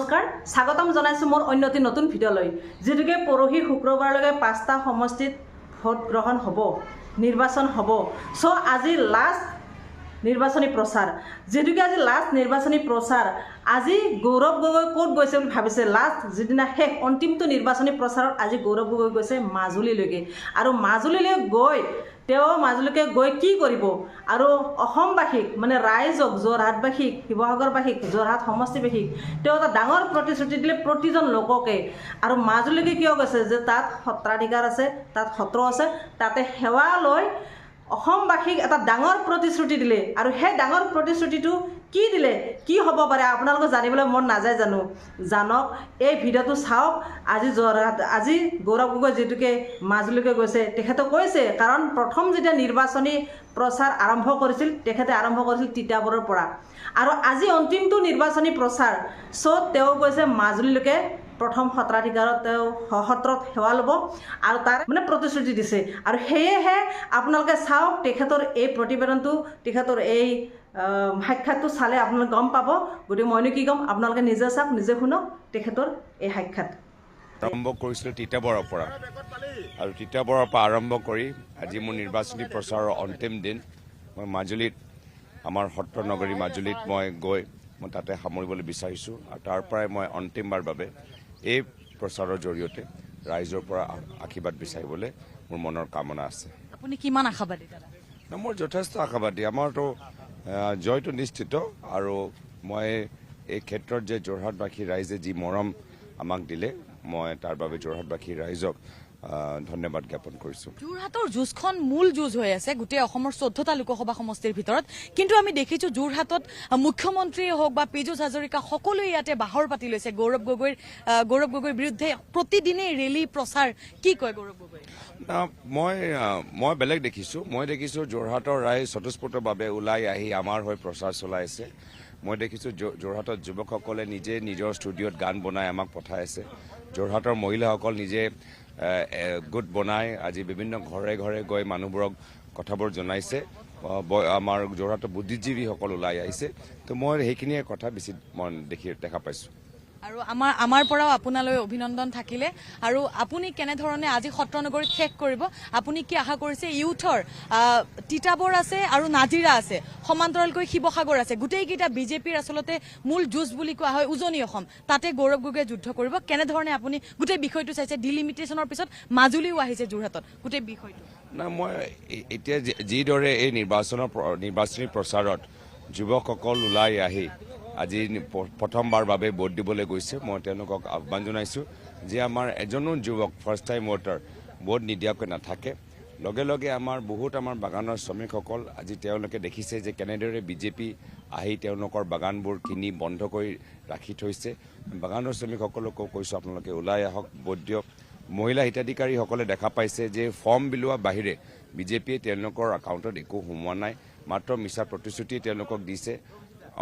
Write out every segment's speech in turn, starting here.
নমস্কাৰ, স্বাগতম জনাইছোঁ মোৰ অন্য এটি নতুন ভিডিঅ'লৈ, যিটোকে পৰহি শুক্ৰবাৰলৈকে পাঁচটা সমষ্টিত ভোট গ্ৰহণ হ'ব, নিৰ্বাচন হ'ব। চ' আজি লাষ্ট নিৰ্বাচনী প্ৰচাৰ, যিটোকে আজি লাষ্ট নিৰ্বাচনী প্ৰচাৰ, আজি গৌৰৱ গগৈ ক'ত গৈছে বুলি ভাবিছে? লাষ্ট যিদিনা শেষ, অন্তিমটো নিৰ্বাচনী প্ৰচাৰত আজি গৌৰৱ গগৈ গৈছে মাজুলীলৈকে। আৰু মাজুলীলৈ গৈ তেওঁ মাজুলীকে গৈ কি কৰিব? আৰু অসমবাসীক মানে ৰাইজক যোৰহাটবাসীক শিৱসাগৰবাসীক যোৰহাট সমষ্টিবাসীক তেওঁ এটা ডাঙৰ প্ৰতিশ্ৰুতি দিলে প্ৰতিজন লোককে। আৰু মাজুলীকে কিয় গৈছে? যে তাত সত্ৰাধিকাৰ আছে তাত সত্ৰ আছে তাতে সেৱা লৈ অসমবাসীক এটা ডাঙৰ প্ৰতিশ্ৰুতি দিলে। আৰু সেই ডাঙৰ প্ৰতিশ্ৰুতিটো কি দিলে? কি হ'ব পাৰে? আপোনালোকে জানিবলৈ মন নাযায় জানো? জানক এই ভিডিঅ'টো চাওক। আজি যোৰহাট আজি গৌৰৱ গগৈ যিটোকে মাজুলীকে গৈছে তেখেতে কৈছে কাৰণ প্ৰথম যেতিয়া নিৰ্বাচনী প্ৰচাৰ আৰম্ভ কৰিছিল তেখেতে আৰম্ভ কৰিছিল তিতাবৰৰ পৰা। আৰু আজি অন্তিমটো নিৰ্বাচনী প্ৰচাৰ চ' তেওঁ গৈছে মাজুলীলৈকে প্ৰথম সত্ৰাধিকাৰত তেওঁ সত্ৰত সেৱা ল'ব আৰু তাৰ মানে প্ৰতিশ্ৰুতি দিছে। আৰু সেয়েহে আপোনালোকে চাওক তেখেতৰ এই প্ৰতিবেদনটো তেখেতৰ এই সাক্ষাৎটো চালে আপোনালোকে গম পাব। গতিকে মইনো কি ক'ম আপোনালোকে নিজে চাওক নিজে শুনক তেখেতৰ এই সাক্ষাৎ আৰম্ভ কৰিছিলোঁ তিতাবৰৰ পৰা। আৰু তিতাবৰৰ পৰা আৰম্ভ কৰি আজি মোৰ নিৰ্বাচনী প্ৰচাৰৰ অন্তিম দিন। মই মাজুলীত আমাৰ সত্ৰ নগৰী মাজুলীত মই গৈ মই তাতে সামৰিবলৈ বিচাৰিছোঁ। আৰু তাৰ পৰাই মই অন্তিমবাৰ বাবে এই প্ৰচাৰৰ জৰিয়তে ৰাইজৰ পৰা আশীৰ্বাদ বিচাৰিবলৈ মোৰ মনৰ কামনা আছে। আপুনি কিমান আশাবাদী দাদা? মোৰ যথেষ্ট আশাবাদী। আমাৰতো জয়টো নিশ্চিত আৰু মই এই ক্ষেত্ৰত যে যোৰহাটবাসী ৰাইজে যি মৰম আমাক দিলে মই তাৰ বাবে যোৰহাটবাসী ৰাইজক ধন্যবাদ জ্ঞাপন কৰিছোঁ। যোৰহাটৰ যুঁজখন মূল যুঁজ হৈ আছে গোটেই অসমৰ চৈধ্যটা লোকসভা সমষ্টিৰ ভিতৰত। কিন্তু আমি দেখিছো যোৰহাটত মুখ্যমন্ত্ৰীয়ে হওক বা পীযুষ হাজৰিকা সকলোৱে ইয়াতে বাহৰ পাতি লৈছে। গৌৰৱ গগৈৰ গৌৰৱ গগৈৰ বিৰুদ্ধে প্ৰতিদিনেই ৰেলী প্ৰচাৰ। কি কয় গৌৰৱ গগৈ? মই মই বেলেগ দেখিছোঁ। মই দেখিছোঁ যোৰহাটৰ ৰাইজ স্বতঃস্ফূৰ্তভাৱে ওলাই আহি আমাৰ হৈ প্ৰচাৰ চলাই আছে মই দেখিছোঁ যোৰহাটত যুৱকসকলে নিজে নিজৰ ষ্টুডিঅ'ত গান বনাই আমাক পঠাই আছে যোৰহাটৰ মহিলাসকল নিজে গোট বনাই। আজি বিভিন্ন ঘৰে ঘৰে গৈ মানুহবোৰক কথাবোৰ জনাইছে। আমাৰ যোৰহাটৰ বুদ্ধিজীৱীসকল ওলাই আহিছে। তো মই সেইখিনিয়ে কথা বেছি মই দেখি দেখা পাইছোঁ। আৰু আমাৰ আমাৰ পৰাও আপোনালৈ অভিনন্দন থাকিলে। আৰু আপুনি কেনেধৰণে আজি সত্ৰ নগৰীত শেষ কৰিব আপুনি কি আশা কৰিছে ইউথৰ তিতাবৰ আছে আৰু নাজিৰা আছে সমান্তৰালকৈ শিৱসাগৰ আছে। গোটেইকেইটা বিজেপিৰ আচলতে মূল যুঁজ বুলি কোৱা হয় উজনি অসম। তাতে গৌৰৱ গগৈয়ে যুদ্ধ কৰিব। কেনেধৰণে আপুনি গোটেই বিষয়টো চাইছে ডিলিমিটেশ্যনৰ পিছত মাজুলীও আহিছে যোৰহাটত। গোটেই বিষয়টো। না মই এতিয়া যিদৰে এই নিৰ্বাচনৰ নিৰ্বাচনী প্ৰচাৰত যুৱকসকল ওলাই আহি আজি প্ৰথমবাৰ বাবে ভোট দিবলৈ গৈছে। মই তেওঁলোকক আহ্বান জনাইছোঁ যে আমাৰ এজনো যুৱক ফাৰ্ষ্ট টাইম ভোটাৰ ভোট নিদিয়াকৈ নাথাকে। লগে লগে আমাৰ বহুত আমাৰ বাগানৰ শ্ৰমিকসকল আজি তেওঁলোকে দেখিছে যে কেনেদৰে বিজেপি আহি তেওঁলোকৰ বাগানবোৰ কিনি বন্ধ কৰি ৰাখি থৈছে। বাগানৰ শ্ৰমিকসকলকো কৈছোঁ আপোনালোকে ওলাই আহক ভোট দিয়ক। মহিলা হিতাধিকাৰীসকলে দেখা পাইছে যে ফৰ্ম বিলোৱা বাহিৰে বিজেপিয়ে তেওঁলোকৰ একাউণ্টত একো সোমোৱা নাই। মাত্ৰ মিছা প্ৰতিশ্ৰুতি তেওঁলোকক দিছে।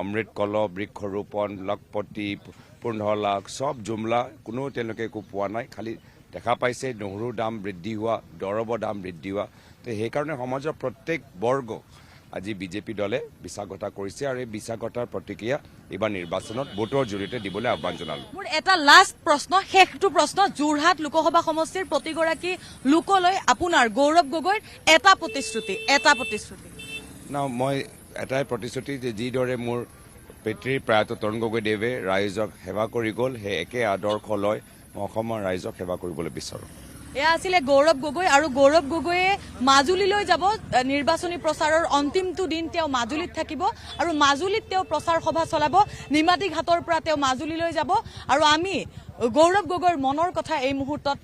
অমৃত কল বৃক্ষৰোপণ লখপতি পোন্ধৰ লাখ চব জুমলা কোনো তেওঁলোকে একো পোৱা নাই খালি দেখা পাইছে নহৰুৰ দাম বৃদ্ধি হোৱা দৰৱৰ দাম বৃদ্ধি হোৱা। তো সেইকাৰণে সমাজৰ প্ৰত্যেক বৰ্গ আজি বিজেপি দলে বিশ্বাসঘাটা কৰিছে আৰু এই বিশ্বাসঘাটাৰ প্ৰতিক্ৰিয়া এইবাৰ নিৰ্বাচনত ভোটৰ জৰিয়তে দিবলৈ আহ্বান জনালোঁ। মোৰ এটা লাষ্ট প্ৰশ্ন শেষটো প্ৰশ্ন যোৰহাট লোকসভা সমষ্টিৰ প্ৰতিগৰাকী লোকলৈ আপোনাৰ গৌৰৱ গগৈৰ এটা প্ৰতিশ্ৰুতি এটা প্ৰতিশ্ৰুতি। না মই এটাই প্ৰতিশ্ৰুতি যে যিদৰে মোৰ পিতৃৰ প্ৰয়াত তৰুণ গগৈদেৱে ৰাইজক সেৱা কৰি গ'ল সেই একে আদৰ্শ লৈ মই অসমৰ ৰাইজক সেৱা কৰিবলৈ বিচাৰোঁ। এয়া আছিলে গৌৰৱ গগৈ আৰু গৌৰৱ গগৈয়ে মাজুলীলৈ যাব। নিৰ্বাচনী প্ৰচাৰৰ অন্তিমটো দিন তেওঁ মাজুলীত থাকিব আৰু মাজুলীত তেওঁ প্ৰচাৰ সভা চলাব। নিমাতী ঘাটৰ পৰা তেওঁ মাজুলীলৈ যাব। আৰু আমি গৌৰৱ গগৈৰ মনৰ কথা এই মুহূৰ্তত